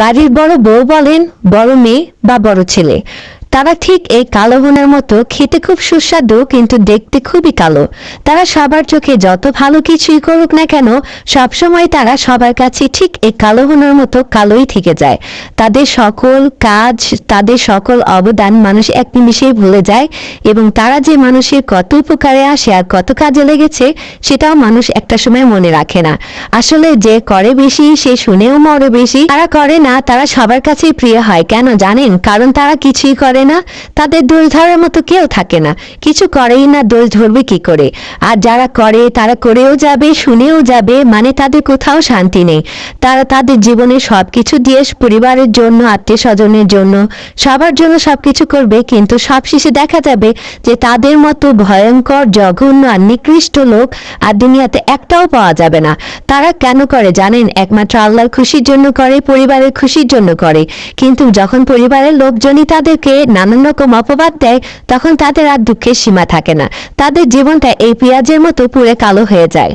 বাড়ির বড় বউ বলেন বড় মেয়ে বা বড় ছেলে। তারা ঠিক এই কালো বোনের মতো, খেতে খুব সুস্বাদু, কিন্তু দেখতে খুবই কালো। তারা সবার চোখে যত ভালো কিছুই করুক না কেন, সবসময় তারা সবার কাছে ঠিক এই কালো বোনের মতো, কালোই থেকে যায়। তাদের সকল কাজ, তাদের সকল অবদান মানুষ এক নিমিষেই ভুলে যায় এবং তারা যে মানুষের কত উপকারে আসে আর কত কাজে লেগেছে, সেটাও মানুষ একটা সময় মনে রাখে না। আসলে যে করে বেশি, সে শুনেও মরে বেশি। তারা করে না, তারা সবার কাছেই প্রিয় হয়। কেন জানেন? কারণ তারা কিছুই করে না, তাদের দোষ ধরার মতো কেউ থাকে না। কিছু করেই না দোষ ধরবে কি করে? আর যারা করে, তারা করেও যাবে, শুনেও যাবে মানে তাদের কোথাও শান্তি নেই। তারা তাদের জীবনে সবকিছু দিয়ে পরিবারের জন্য আত্মীয় স্বজনের জন্য, সবার জন্য সবকিছু করবে, কিন্তু সবশেষে দেখা যাবে যে তাদের মতো ভয়ঙ্কর, জঘন্য আর নিকৃষ্ট লোক আর দুনিয়াতে একটাও পাওয়া যাবে না। তারা কেন করে জানেন? একমাত্র আল্লাহর খুশির জন্য করে, পরিবারের খুশির জন্য করে। কিন্তু যখন পরিবারের লোকজনই তাদেরকে নানান রকম অপবাদ দেয়, তখন তাদের আর দুঃখের সীমা থাকে না। তাদের জীবনটা এই পেঁয়াজের মতো পুরে কালো হয়ে যায়।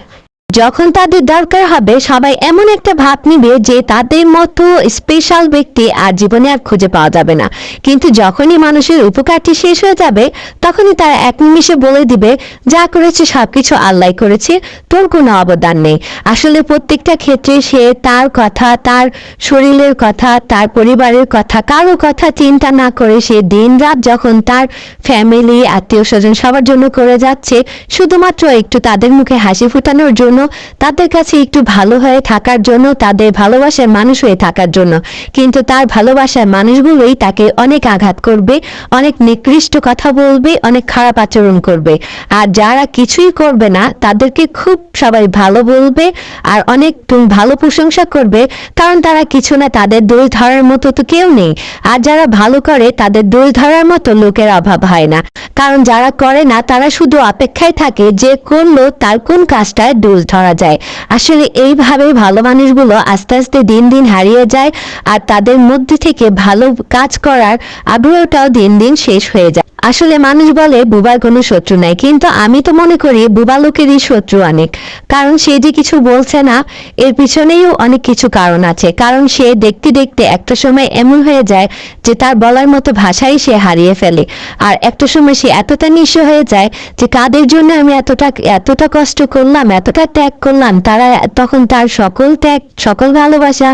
যখন তাদের দরকার হবে, সবাই এমন একটা ভাব নিবে যে তাদের মতো স্পেশাল ব্যক্তি আর জীবনে আর খুঁজে পাওয়া যাবে না। কিন্তু যখনই মানুষের উপকারটি শেষ হয়ে যাবে, তখনই তারা এক নিমিষে বলে দিবে, যা করেছে সবকিছু আল্লাহ করেছে, তোর কোনো অবদান নেই। আসলে প্রত্যেকটা ক্ষেত্রে সে তার কথা, তার শরীরের কথা, তার পরিবারের কথা, কারও কথা চিন্তা না করে সে দিন রাত যখন তার ফ্যামিলি আত্মীয় স্বজন সবার জন্য করে যাচ্ছে, শুধুমাত্র একটু তাদের মুখে হাসি ফোটানোর জন্য তাদের কাছে একটু ভালো হয়ে থাকার জন্য, তাদের ভালোবাসার মানুষ হয়ে থাকার জন্য। কিন্তু তার ভালোবাসার মানুষগুলোই তাকে অনেক আঘাত করবে, অনেক নিকৃষ্ট কথা বলবে, অনেক খারাপ আচরণ করবে। আর যারা কিছুই করবে না, তাদেরকে খুব সবাই ভালো বলবে আর অনেক ভালো প্রশংসা করবে, কারণ তারা কিছু না, তাদের দোষ ধরার মতো তো কেউ নেই। আর যারা ভালো করে, তাদের দোষ ধরার মতো লোকের অভাব হয় না। কারণ যারা করে না, তারা শুধু অপেক্ষায় থাকে যে করল তার কোন কাজটায় দোষ ধরা যায়। আসলে এইভাবে ভালো মানুষগুলো আস্তে আস্তে দিন দিন হারিয়ে যায় আর তাদের মধ্যে থেকে ভালো কাজ করার আগ্রহটাও দিন দিন শেষ হয়ে যায়। আসলে মানুষ বলে, বুবার কোনো শত্রু নাই। কিন্তু আমি তো মনে করি, বুবা লোকেরই শত্রু অনেক। কারণ সে যে কিছু বলছে না, এর পিছনেও অনেক কিছু কারণ আছে। কারণ সে দেখতে দেখতে একটা সময় এমন হয়ে যায় যে তার বলার মতো ভাষাই সে হারিয়ে ফেলে। আর একটা সময় সে এতটা নিঃস্ব হয়ে যায় যে কাদের জন্য আমি এতটা এতটা কষ্ট করলাম, এতটা ত্যাগ করলাম, তারা তখন তার সকল ত্যাগ, সকল ভালোবাসা,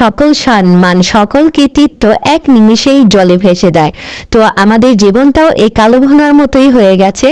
সকল সম্মান, সকল কৃতিত্ব এক নিমিষেই জলে ভেসে দেয় তো আমাদের জীবনটাও এই কালো ঘনার মতোই হয়ে গেছে।